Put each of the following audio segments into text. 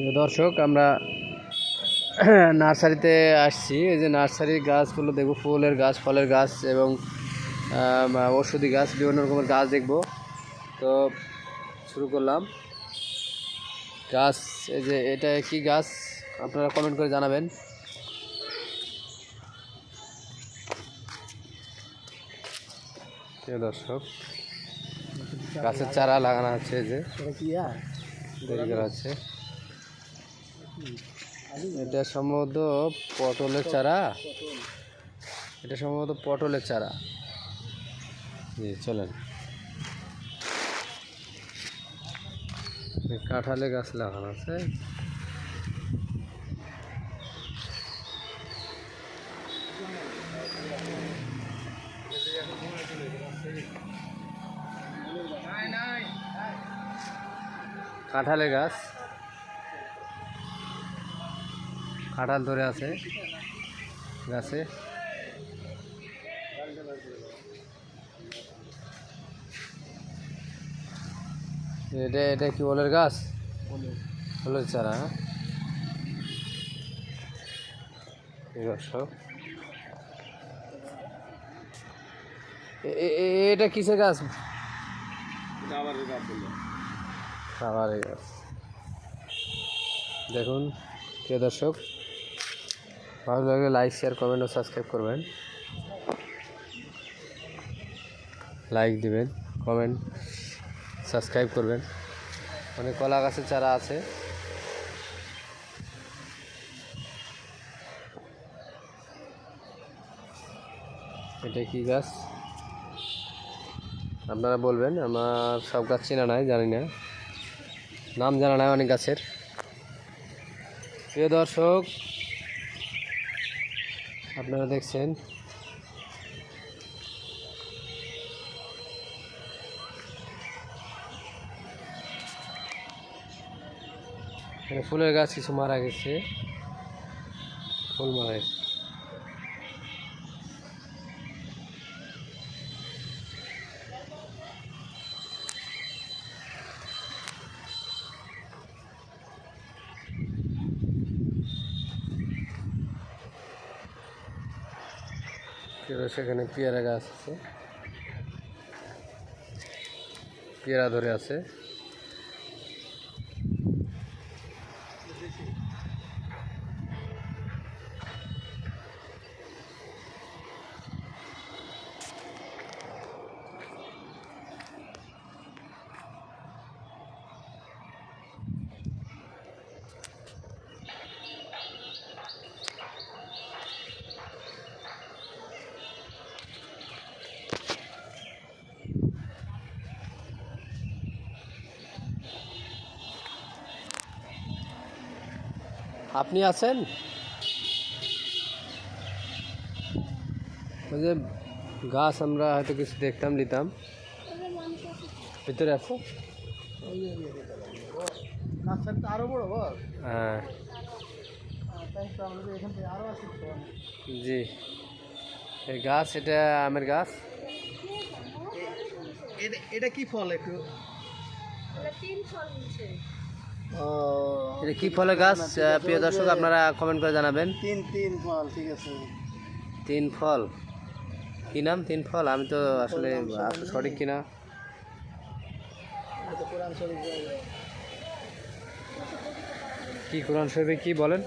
প্রিয় দর্শক আমরা নার্সারিতে আসছি। এই যে নার্সারির গাছগুলো দেখব ফুলের গাছ ফলের গাছ এবং ঔষধি গাছ বিভিন্ন রকমের গাছ দেখব। তো শুরু করলাম। গাছ এই যে এটা কি গাছ? আপনারা কমেন্ট করে জানাবেন। প্রিয় দর্শক গাছের চারা লাগানো আছে যে। দেরি করা আছে। এটা সম্ভবত পটলের চারা। এটা সম্ভবত পটলের চারা। জি, চলেন। কাঁঠালে গাছ লাগানো আছে। কাঁঠালে গাছ। কাঁঠাল ধরে আছে গাছে। এটা এটা কি ওলের গাছ? ওলের চারা হ্যাঁ? এটা কিসের গাছ? খাবারের গাছ। দেখুন প্রিয় দর্শক। ভালো লাগলে লাইক শেয়ার কমেন্ট ও সাবস্ক্রাইব করবেন। লাইক দিবেন কমেন্ট সাবস্ক্রাইব করবেন। অনেক কলা গাছের চারা আছে। এটা কি গাছ? আপনারা বলবেন, আমার সব গাছ চেনা নাই, জানি না। নাম জানা নাই অনেক গাছের। প্রিয় দর্শক আপনারা দেখছেন। এখানে ফুলের গাছ কিছু মারা গেছে। ফুল মারা গেছে। সেখানে পেয়ারা গাছ আছে। পেয়ারা ধরে আছে। আপনি আছেন? ওই যে গাছ আমরা হয়তো কিছু দেখতাম নিতাম। ভিতরে আছে? আরও বড় বল হ্যাঁ। অনেক। জি। এই গাছ এটা আমের গাছ? এটা- এটা কি ফল একটু? এটা কি ফলের গাছ? প্রিয় দর্শক আপনারা কমেন্ট করে জানাবেন। তিন তিন ফল ঠিক আছে। তিন ফল। কি নাম? তিন ফল? আমি তো আসলে সঠিক কিনা? কি কোরআন শরীফে কি বলেন?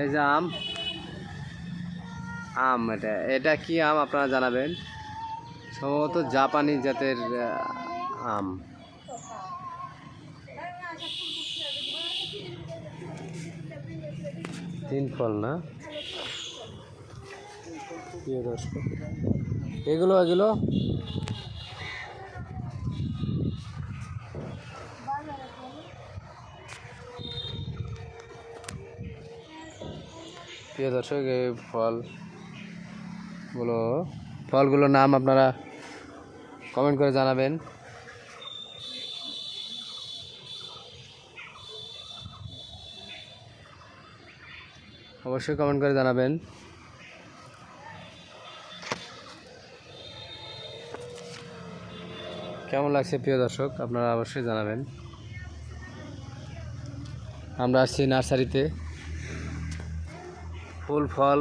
এই যে আম। আম এটা এটা কি আম আপনারা জানাবেন? সম্ভবত জাপানি জাতের আম তিন ফল না এগুলো এগুলো? প্রিয় দর্শক, এই ফলগুলো ফলগুলোর নাম আপনারা কমেন্ট করে জানাবেন। অবশ্যই কমেন্ট করে জানাবেন। কেমন লাগছে প্রিয় দর্শক? আপনারা অবশ্যই জানাবেন। আমরা আসছি নার্সারিতে। ফুল, ফল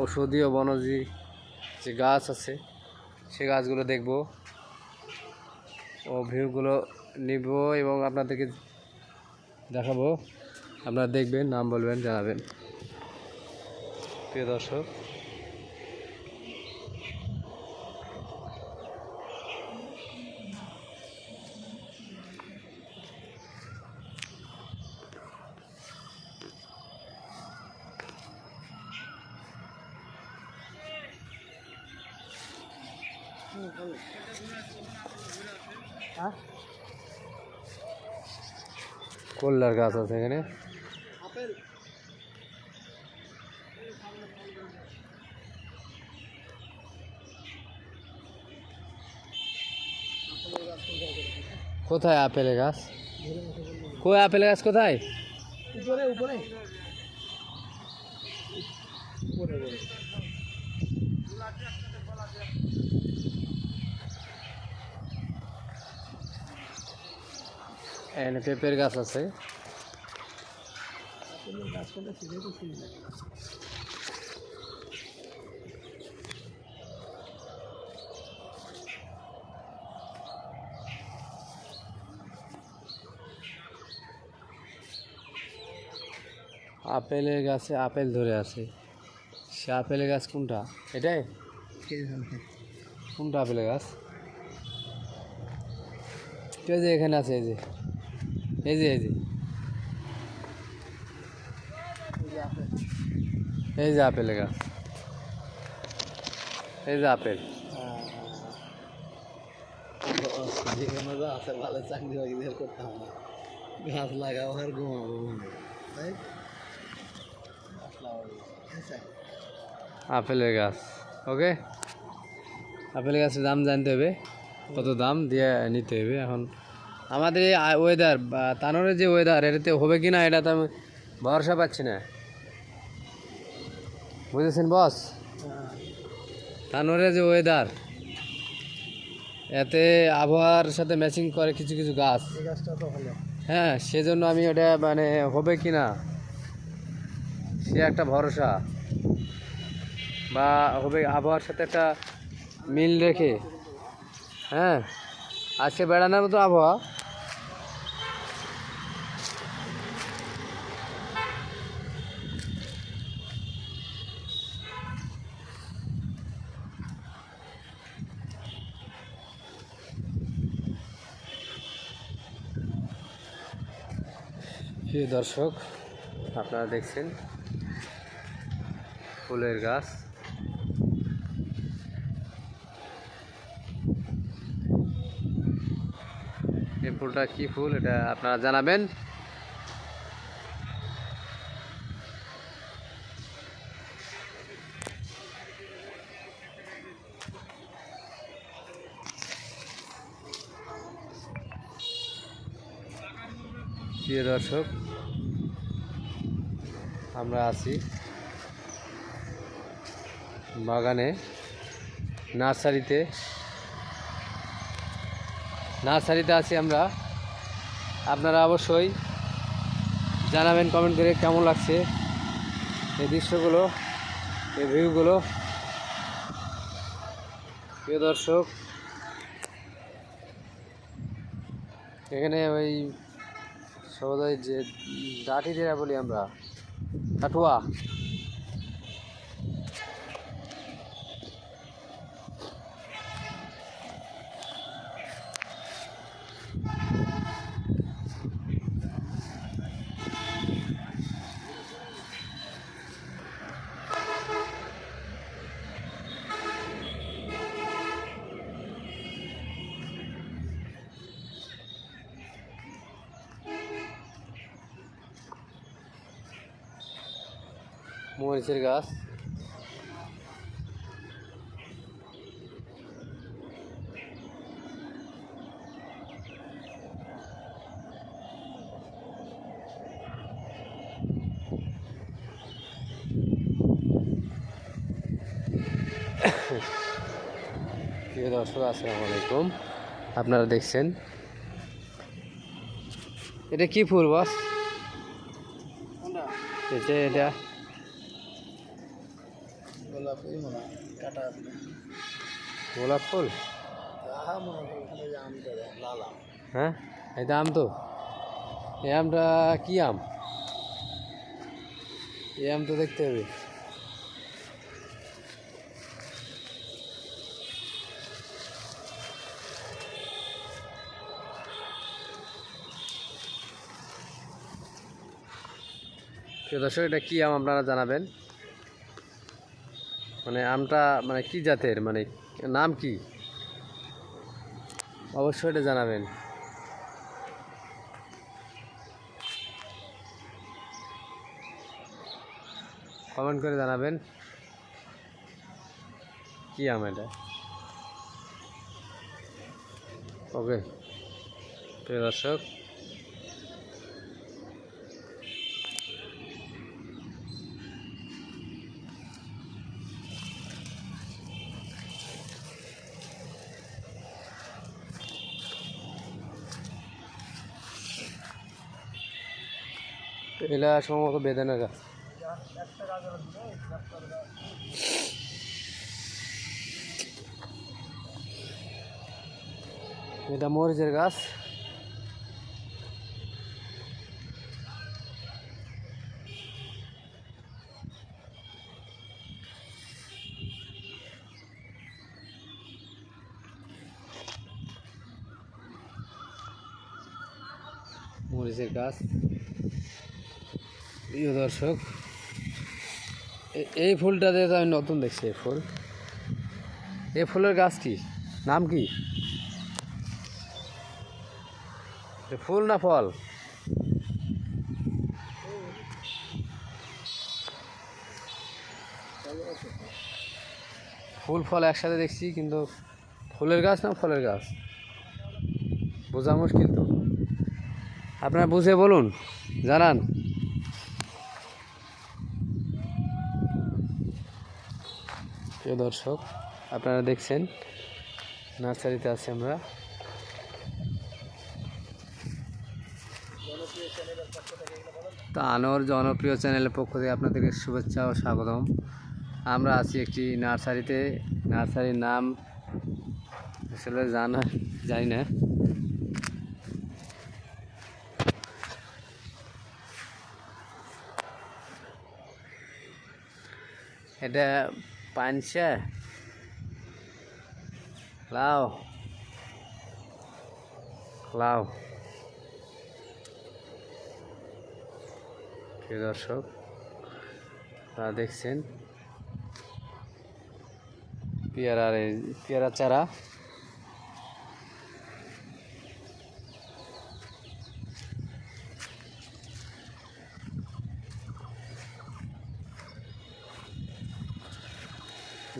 ঔষধীয় বনজি যে গাছ আছে, সে গাছগুলো দেখব ও ভিউগুলো নিব এবং আপনাদেরকে দেখাবো। আপনারা দেখবেন, নাম বলবেন, জানাবেন। প্রিয় দর্শক হ্যাঁ কল্যার গাছ আছে এখানে। কোথায় আপেলের গাছ? কই আপেলের গাছ কোথায়? উপরে উপরে। উপরে এখানে পেঁপের গাছ আছে। গাছ কোনটা ছিল তো ছিল না আপেলের গাছে আপেল ধরে আছে। সে আপেলের গাছ কোনটা? এটাই? কোনটা আপেলের গাছ? এই যে এখানে আছে, এই যে। এই যে এই যে। এই যে আপেল গাছ। এই যে আপেল। আছে ভালো চাকরি বাকরি করতাম না। গাছ লাগাবো আর ঘুমাবো তাই? আপেলের গাছ ওকে? আপেলের গাছের দাম জানতে হবে কত দাম দিয়ে নিতে হবে এখন। আমাদের এই ওয়েদার বা তানোরের যে ওয়েদার এটাতে হবে কি না এটা তো আমি ভরসা পাচ্ছি না। বুঝেছেন বস তানোরের যে ওয়েদার এতে আবহাওয়ার সাথে ম্যাচিং করে কিছু কিছু গাছ। হ্যাঁ সেজন্য আমি ওটা মানে হবে কি না সে একটা ভরসা। বা হবে আবহাওয়ার সাথে একটা মিল রেখে হ্যাঁ? আজকে বেড়ানোর মতো আবহাওয়া। দর্শক, আপনারা দেখছেন ফুলের গাছ এই ফুলটা কি ফুল এটা আপনারা জানাবেন। প্রিয় দর্শক, আমরা আছি বাগানে, নার্সারিতে। নার্সারিতে আছি আমরা। আপনারা অবশ্যই জানাবেন কমেন্ট করে কেমন লাগছে এই দৃশ্যগুলো, এই ভিউগুলো প্রিয় দর্শক, এখানে ওই সবাই যে ডাটি যেটা বলি আমরা কাটুয়া মরিচের গাছ। প্রিয় দর্শক আসসালামু আলাইকুম। আপনারা দেখছেন। এটা কি ফুল বস? যে এটা। গোলাপি ফুল? হয়? এটা আম তো। এই আমটা কি আম? এই আম তো দেখতে হবে। দর্শক, এটা কি আম আপনারা জানাবেন? মানে আমটা মানে কি জাতের? মানে নাম কি? অবশ্যই এটা জানাবেন। কমেন্ট করে জানাবেন। কি আম এটা? ওকে। প্রিয় দর্শক এলা সম্ভবত বেদানা গাছ। এটা মরিচের গাছ। মরিচের গাছ। প্রিয় দর্শক এই ফুলটা দিয়ে আমি নতুন দেখছি, এই ফুল। এই ফুলের গাছ কি? নাম কি? ফুল না ফল? ফুল ফল একসাথে দেখছি, কিন্তু ফুলের গাছ না ফলের গাছ? বোঝা মুশকিল তো। আপনারা বুঝে বলুন, জানান। প্রিয় দর্শক, আপনারা দেখছেন, নার্সারিতে আছি আমরা। তা আনোর জনপ্রিয় চ্যানেলের পক্ষ থেকে আপনাদেরকে শুভেচ্ছা ও স্বাগতম। আমরা আছি একটি নার্সারিতে। নার্সারির নাম আসলে জানা জানি না। এটা পানসা। লাও। লাও। প্রিয় দর্শক আপনারা দেখছেন পেয়ারার পেয়ারা চারা।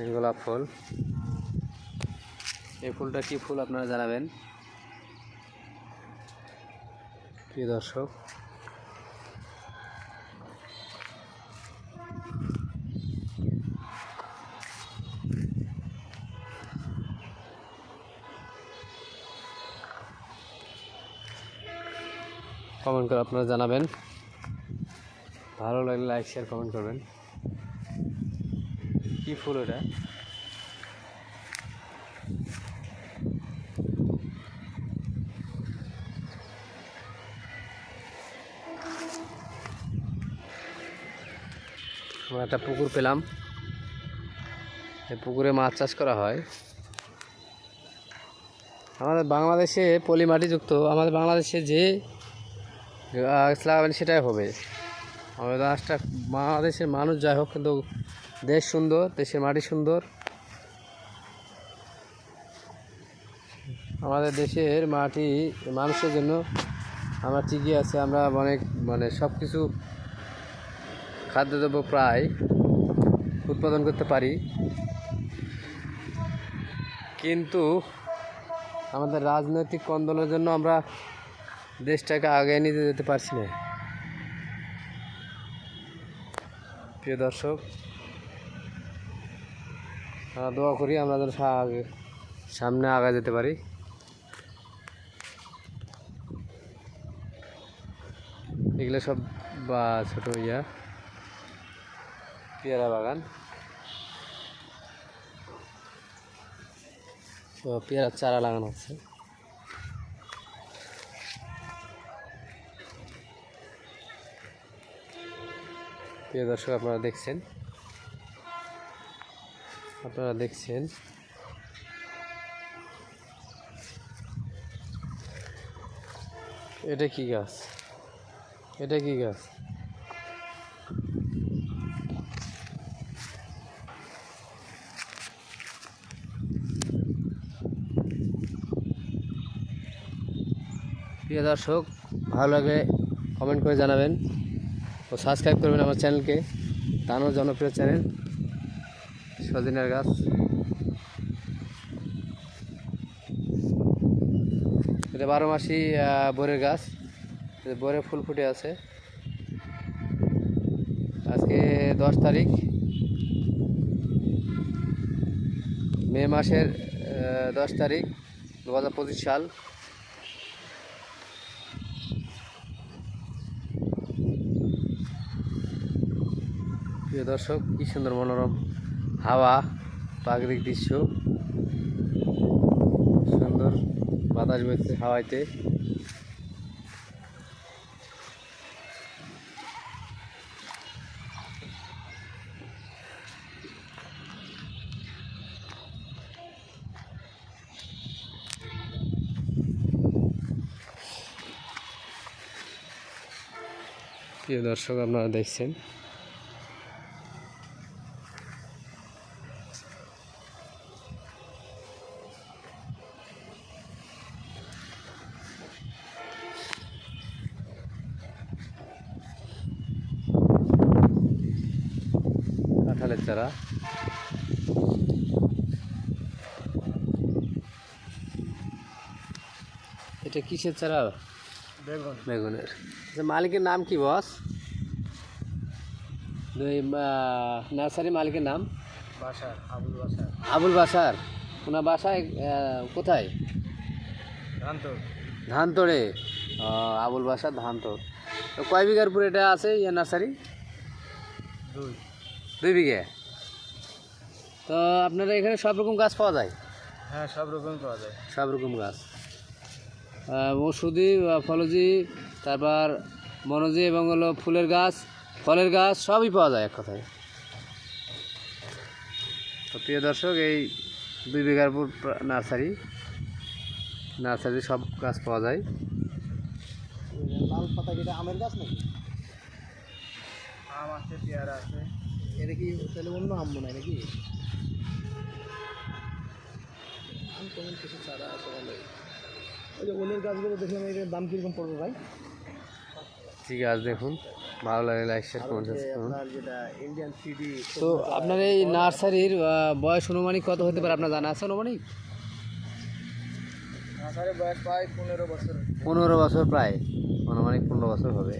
নীলগোলাপ ফুল। এই ফুলটা কি ফুল আপনারা জানাবেন? প্রিয় দর্শক কমেন্ট করে আপনারা জানাবেন। ভালো লাগলে লাইক শেয়ার কমেন্ট করবেন। কি ফুল এটা আমরা একটা পুকুর পেলাম। পুকুরে মাছ চাষ করা হয়। আমাদের বাংলাদেশে পলি মাটিযুক্ত আমাদের বাংলাদেশে যে গাছ লাগাবেন সেটাই হবে। আমাদের গাছটা বাংলাদেশের মানুষ যাই হোক, কিন্তু দেশ সুন্দর, দেশের মাটি সুন্দর। আমাদের দেশের মাটি, মানুষের জন্য আমরা ঠিকই আছে, আমরা অনেক মানে সব কিছু খাদ্যদ্রব্য প্রায় উৎপাদন করতে পারি। কিন্তু আমাদের রাজনৈতিক কন্দলের জন্য আমরা দেশটাকে আগে নিতে যেতে পারছি না। প্রিয় দর্শক দোয়া করি আমরা যেন সামনে আগে যেতে পারি। এগুলো সব, বা ছোটো ইয়া, পেয়ারা বাগান। পেয়ারার চারা লাগানো হচ্ছে প্রিয় দর্শক, আপনারা দেখছেন। আপনারা দেখছেন। এটা কি গাছ? এটা কি গাছ? প্রিয় দর্শক, ভালো লাগে কমেন্ট করে জানাবেন। ও সাবস্ক্রাইব করবেন আমার চ্যানেলকে তানও জনপ্রিয় চ্যানেল সজিনার গাছ। এটা বারো মাসি বোরের গাছ। বোরে ফুল ফুটে আছে। আজকে দশ তারিখ। মে মাসের দশ তারিখ দু হাজার পঁচিশ সাল। প্রিয় দর্শক, কি সুন্দর মনোরম। হাওয়া প্রাকৃতিক দৃশ্য। সুন্দর বাতাস বইছে হাওয়াইতে। প্রিয় দর্শক আপনারা দেখছেন কাঁঠালের চারা এটা কিসের চারা বেগুন বেগুনের। আচ্ছা মালিকের নাম কি বস? নার্সারি মালিকের নাম? বাসার আবুল বাসার। আবুল বাসার। ওনার বাসায় কোথায়? ধান্তর। ধান তোড়ে আহ, আবুল বাসার ধান তোড় তো কয় বিঘার উপরে এটা আছে ইয়ে নার্সারি? দুই। দুই বিঘে? তো আপনারা এখানে সব রকম গাছ পাওয়া যায়? হ্যাঁ সব রকম পাওয়া যায়। সব রকম গাছ। ওষুধি ফলজি তারপর বনজি এবং হলো ফুলের গাছ ফলের গাছ সবই পাওয়া যায় এক কথায়। তো প্রিয় দর্শক এই দুই বিঘার উপর নার্সারি নার্সারি সব গাছ পাওয়া যায়। লাল পাতা যেটা আমের গাছ নাকি? আম আছে পেয়ারা আছে। এটা কি তাহলে অন্য আম মনে হয় নাকি? আম কেমন কিছু চারা আছে ভালো ওই যে ওলের গাছগুলো দেখলাম এটার দাম কীরকম পড়বে ভাই? ঠিক আছে দেখুন? ভালো লাগে লাইক শেয়ার কমেন্ট করুন। আপনার ইন্ডিয়ান সিডি তো আপনার এই নার্সারির বয়স অনুমানিক কত হতে পারে আপনার জানা আছে অনুমানিক? আষাঢ়ে বয়স প্রায় পনেরো বছর। পনেরো বছর প্রায়। আনুমানিক পনেরো বছর হবে।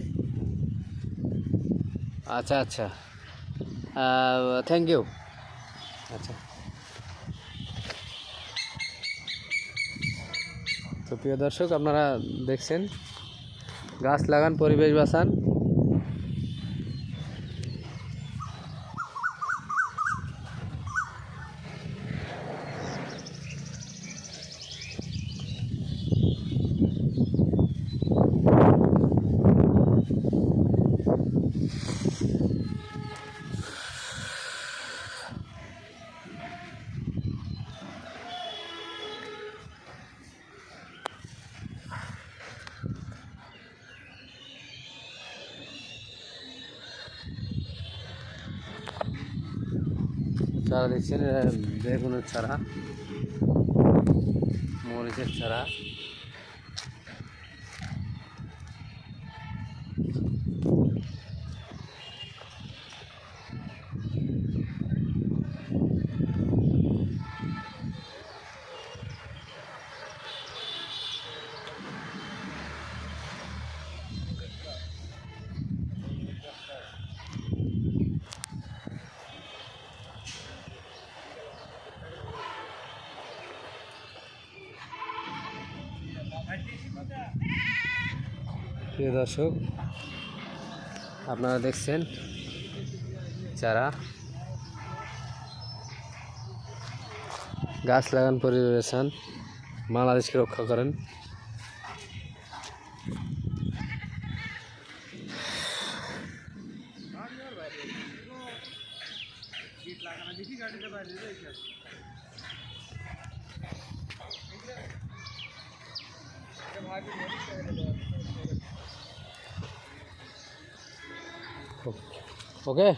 আচ্ছা আচ্ছা। থ্যাংক ইউ আচ্ছা। তো প্রিয় দর্শক আপনারা দেখছেন গাছ লাগান পরিবেশ বাঁচান। চারা দেখছেন বেগুনের চারা মরিচের চারা প্রিয় দর্শক আপনারা দেখছেন চারা। গাছ লাগান পরিবেশন বাংলাদেশকে রক্ষা করেন। ওকে?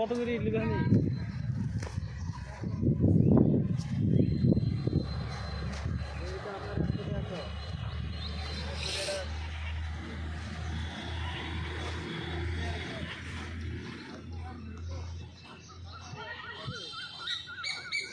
কত করে